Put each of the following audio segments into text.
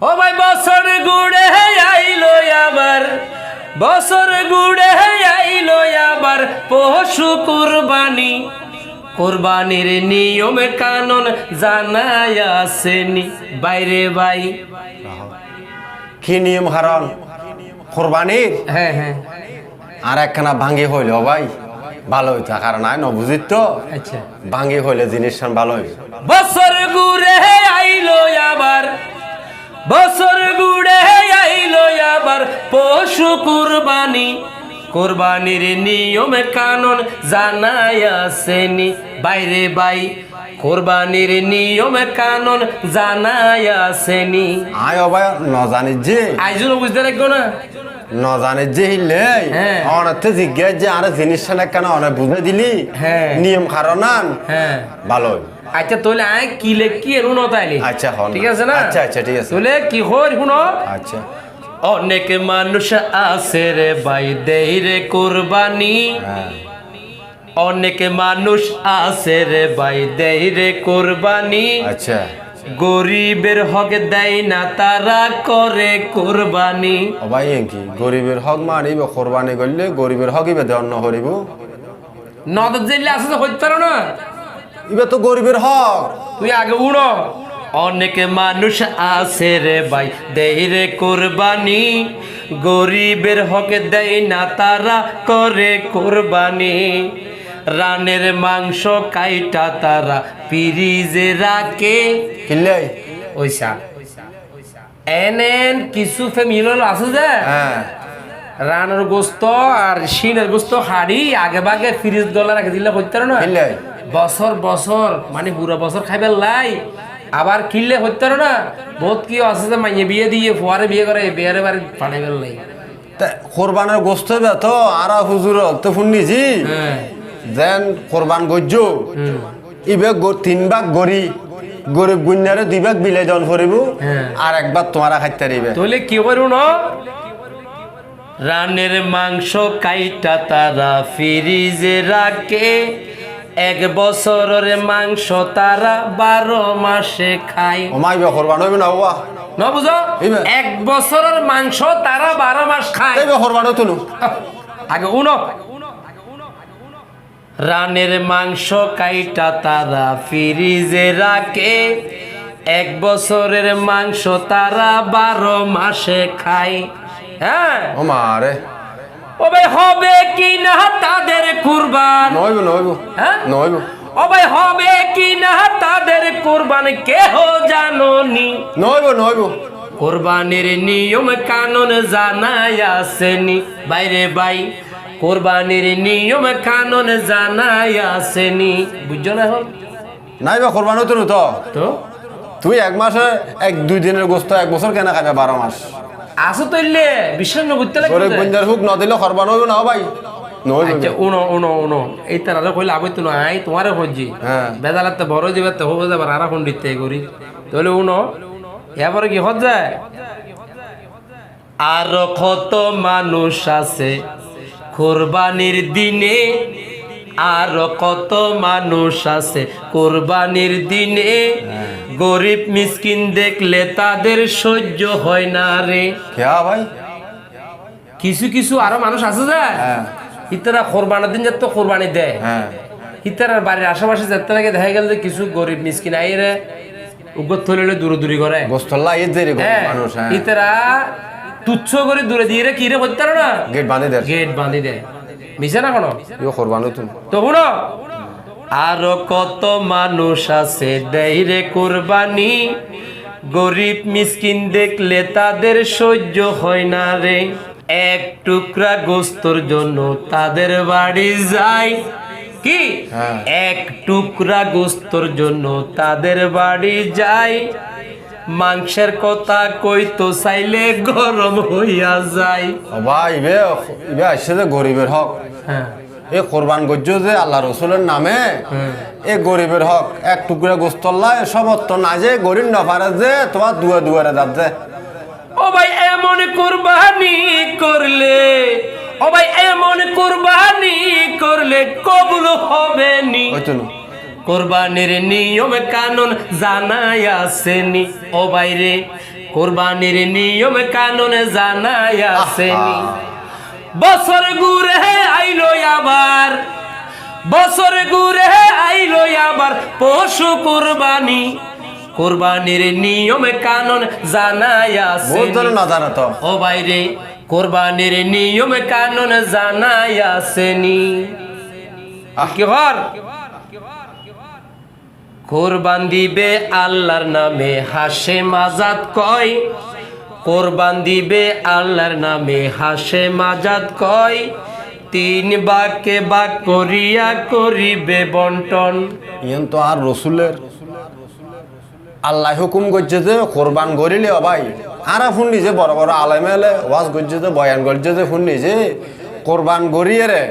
ও ভাই বছর গুড়ে আইলো আবার বছর গুড়ে আইলো আবার পশু কুরবানি। কোরবানির নিয়ম কানুন জানাই আসেনি। বাইরে ভাই। কি নিয়ম হারণ কোরবানির? হ্যাঁ হ্যাঁ। আর একখানা ভাঙ্গি হইল ভাই ভালো হইতো কারণ আয় নবুঝিত তো? আচ্ছা। ভাঙ্গি হইলে জিনিসটা ভালো হইবে। বছর গুড়ে আইলো আবার বছর গুড়ে আইলো আবার পশু কুরবানি। কোরবানির নিয়ম কানুন জানাই আসেনি। বাইরে বাই কোরবানির নিয়ম কানুন জানাই আসেনি। আয় অবাই ন জানি যে আইজুন বুঝতে রাখব না? ন জানি যে হিলে। হ্যাঁ। অনেকতে জিজ্ঞাসা যে আরে জিনিসটা কেন অনেক বুঝে দিলি? হ্যাঁ। নিয়ম কারণ হ্যাঁ। ভালো। আচ্ছা তোলে আয় কি লে কি এরুন তাইলে? আচ্ছা হন ঠিক আছে না? আচ্ছা আচ্ছা ঠিক আছে। তোলে কি হর শুনো? আচ্ছা। অনেক মানুষ আছে রে ভাই দেই রে কোরবানি। হ্যাঁ। অনেক মানুষ আছে রে ভাই দেই রে কোরবানি। আচ্ছা। গরিবের হক দেয় না তারা করে কোরবানি। অবাই কি? গরিবের হক মানিব কোরবানি করলে গরিবের হক ইবে দেওয়ার নহরিব নদর জেলে আছে তো হইতে পারো না? ইবে তো গরিবের হক। তুই আগে উড়ো। অনেক মানুষ আছে রে ভাই দেই রে কোরবানি। গরিবের হক দেয় না তারা করে কোরবানি। রানের মাংস কাইটা তারা পিরিজে রাখে। ওইসা। এনেন কিছু ফ্যামিলি আছে যে? হ্যাঁ। রানের গোস্ত আর শিনের গোস্ত হাড়ি আগে বাগে ফ্রিজ গলা রাখে দিলে পারো না। বছর বছর মানে পুরো বছর খাইবার লাই। আবার কিনলে হইতে না। বহুত কি আছে যে মাইয়ে বিয়ে দিয়ে ফুয়ারে বিয়ে করে বিয়ারে বাড়ি পাঠাইবার লাই। কোরবানের গোস্ত তো আর হুজুর তো শুনিছি হ্যাঁ। যেন কোরবান গজ্জ। ইবে গ- তিন ভাগ গরি। গরিব গুন্যারে দুই ভাগ বিলাই দন করিব। হ্যাঁ। আর একবার তোমারা খাইতে দিবে। তাহলে কি করু ন? রানের মাংস কাইটা তারা ফ্রিজে রাখে। এক বছরের মাংস তারা বারো মাসে খায়। ওমাইবে কোরবান হইবে না বাবা ন বুঝো? এক বছরের মাংস তারা বারো মাস খায়। কোরবান হতো আগে উনো। রানের মাংস কাইটা তারা ফ্রিজে রাখে। এক বছরের মাংস তারা বারো মাসে খায়। হ্যাঁ? ও মারে। ও ভাই হবে কি না তাদের কুরবান? নইব নইব হ্যাঁ? নইব ও ভাই হবে কি না তাদের কুরবান? কেহ জাননি? নইব নইব কোরবানির নিয়ম কানুন জানাই আসেনি। বাইরে বাই কোরবানির নিয়ম কানুন জানাই আসেনি। বুঝছ না এখন? নাইবা কোরবান হতো না তো? তো? তুই এক মাসে এক দুই দিনের গোস্ত এক বছর কেন খাবে বারো মাস। আসো তৈলে বিশ্বাস না বুঝতে লাগবে গরিব গুঞ্জার হুক ন দিলে কোরবান হইব না ভাই। আচ্ছা উনো উনো উনো। এই তার আরও কইলে আবই তো নাই তোমারে খুঁজি হ্যাঁ। বেদালাতে বড় তো হবে যাবার আর দিতে করি। তাহলে উনো কি হত যায়? আর কত মানুষ আছে কোরবানির দিনে আর কত মানুষ আছে কোরবানির দিনে? গরিব মিসকিন দেখলে তাদের সহ্য হয় না রে। ভাই। কিছু কিছু আরও মানুষ আছে যে হ্যাঁ। ইতারা কোরবানের দিন যাতে কোরবানি দেয়। হ্যাঁ। ইতারার বাড়ির আশেপাশে যেতে লাগে দেখা গেল যে কিছু গরিব মিসকিন আইরে উগত থলিলে দূরে দূরে করে। হ্যাঁ মানুষ হ্যাঁ। ইতারা তুচ্ছ করে দূরে দিয়ে রে কি রে করতে না? গেট বাঁধি দেয়। গেট বাঁধি দেয়। মিশে না কোনো? তো শুনো আরও কত মানুষ আছে দেয় রে কোরবানি? গরিব মিসকিন দেখলে তাদের সহ্য হয় না রে। এক টুকরা গোস্তর জন্য তাদের বাড়ি যায়। কি? হ্যাঁ। এক টুকরা গোস্তর জন্য তাদের বাড়ি যায়। মাংসের কথা কই তো চাইলে গরম হইয়া যায়। ভাই ইবে ইবে আসছে যে গরিবের হক। হ্যাঁ। এই কোরবান গজ্জ যে আল্লাহ রসুলের নামে এ এই গরিবের হক এক টুকরা গোস্তল্লা সমর্থ না যে গরিব না পারে যে তোমার দুয়ারে দুয়ারে যাচ্ছে ও ভাই এমন কুরবানি করলে ও ভাই এমন কুরবানি করলে কবুল হবে না। কোরবানির নিয়ম কানুন জানাই আসেনি। ও বাইরে কোরবানির নিয়ম কানুন জানাই আসেনি। বছর ঘুরে আইলো আবার বছর ঘুরে আইলো আবার পশু কোরবানি। কোরবানির নিয়ম কানুন জানাই আসেনি। না জানা তো। ও বাইরে কোরবানির নিয়ম কানুন জানাই আসেনি। কি হর কোরবান দিবে আল্লাহর নামে হাসে মাজাত কয়। কোরবান দিবে আল্লাহর নামে হাসে মাজাত কয়। তিন বাক্যে বাক করিয়া করিবে বন্টন। ইয়ন তো আর রসুলের আল্লাহ হুকুম করছে যে কোরবান করিলে ভাই, আর শুনি যে বড় বড় আলেমে এলে ওয়াজ করছে যে, বয়ান করছে যে শুনি যে কোরবান করিয়ে রে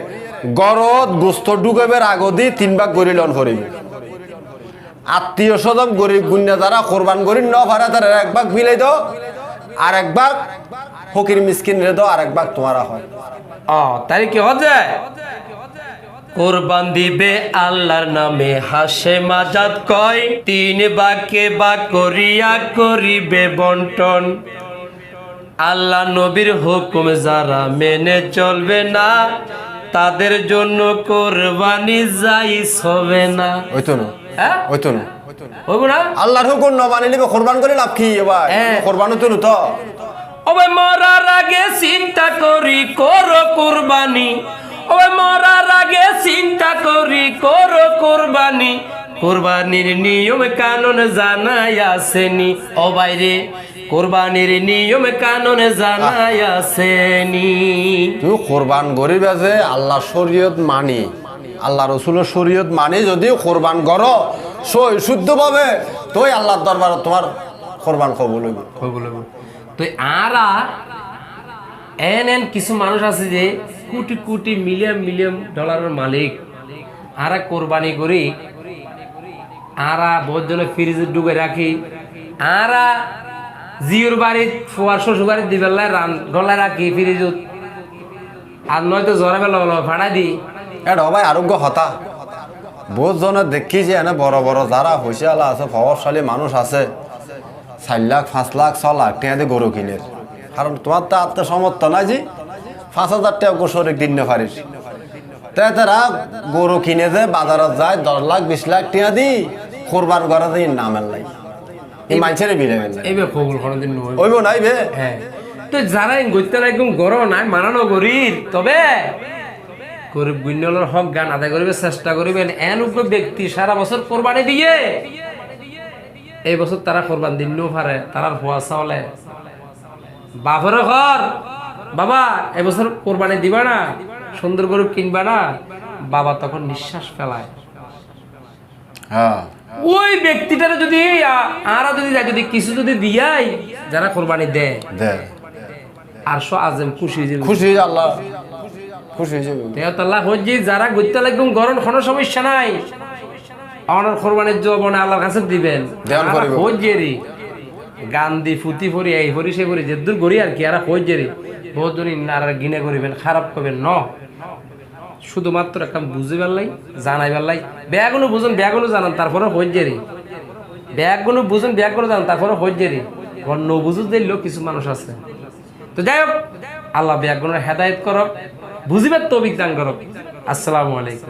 গরত গোস্ত ঢুকাবের আগদি তিন ভাগ করিলন করিবে আত্মীয় স্বজন গরিব গুন্যা যারা কোরবান করি ন ভাড়া তারা এক ভাগ বিলাই দাও আর এক ভাগ ফকির মিসকিন রে দাও আর এক ভাগ তোমারা হয়। ও তাই কি হচ্ছে কোরবান দিবে আল্লাহর নামে হাসে মাজাত কয় তিন বাক্যে বা করিয়া করিবে বন্টন। আল্লাহ নবীর হুকুম যারা মেনে চলবে না তাদের জন্য কোরবানি যাইস হবে না। ওই তো না। হ্যাঁ? ওই তো না হইব না? আল্লাহর হুকুম ন নিবে কোরবান করে লাভ কি? এবার হ্যাঁ। কোরবান তো তো। ওবে মরার আগে চিন্তা করি করো কুরবানি। ওবে মরার আগে চিন্তা করি করো কুরবানি। কোরবানির নিয়ম কানুন জানাই আসেনি। ও বাইরে কোরবানির নিয়ম কানুন জানাই আসেনি। তুই কোরবান গরিবে যে আল্লাহ শরীয়ত মানি। আল্লাহ রসুলের শরীয়ত মানি যদি কোরবান কর, সই শুদ্ধ পাবে তুই আল্লাহর দরবার তোমার কোরবান কবুল হইবে। তো আরা, এন এন কিছু মানুষ আছে যে কোটি কোটি মিলিয়ন মিলিয়ন ডলারের মালিক। আরা কোরবানি করি, আরা বজনে ফ্রিজে ডুবে রাখি। আরা জিওর বাড়ি ফোয়ার শ্বশুর বাড়ি দিবেলায় রান গলায় রাখি ফ্রিজত আর নয়তো জ্বরে বেলা ভাড়া দি এটা ভাই আরোগ্য হতা। বহুত জনে দেখি যে এনে বড় বড় যারা হইছে আছে প্রভাবশালী মানুষ আছে। চার লাখ পাঁচ লাখ ছ লাখ দিয়ে গরু কিনের কারণ তোমার তো আত্মসমর্থ নাই যে পাঁচ হাজার টাকা গোসরে দিন না পারিস তাই তারা গরু কিনে যে বাজারত যায় দশ লাখ বিশ লাখ টাকা দি কোরবান করা দিয়ে নামের লাই এই মানুষের বিলে কোনোদিন ওইব নাই বে। হ্যাঁ তো যারা গইতে একদম গরম নাই মানানো গরিব তবে। গরিব গুণ্যলের হক গান আদায় চেষ্টা করিবেন। এন উগ্র ব্যক্তি সারা বছর কোরবানি দিয়ে। এই বছর তারা কোরবান পারে তারার হওয়া চাওলে বাপরে ঘর। বাবা এবছর কোরবানি দিবা না সুন্দর গরু কিনবা না। বাবা তখন নিঃশ্বাস ফেলায়। হ্যাঁ। ওই ব্যক্তিটারে যদি আরা যদি যদি কিছু যদি দিয়াই যারা কোরবানি দেয়। দে আর শো আজম খুশি খুশি আল্লাহ। খুশি হয়ে যাবে। তেহতাল্লাহ হজ্জি যারা গইতে লাগবে গরম কোনো সমস্যা নাই। আমার কোরবানির জবান আল্লাহর কাছে দিবেন। হজ্জেরি গান দি ফুতি ফরি এই ফরি সে ফরি যে দূর গড়ি আর কি আর হজ্জেরি বহুত জন আর গিনে করিবেন খারাপ করবেন ন। শুধুমাত্র একটা বুঝে পারলাই জানাই পারলাই ব্যাগুলো বুঝুন ব্যাগুলো জানান তারপরে হজ্জেরি ব্যাগগুলো বুঝুন ব্যাগগুলো জানান তারপরে হজ্জেরি অন্য বুঝু দিল কিছু মানুষ আছে। তো যাই হোক আল্লাহ ব্যাগগুলোর হেদায়ত করক। বুঝিবার তৌফিক দান করো আসসালামু আলাইকুম।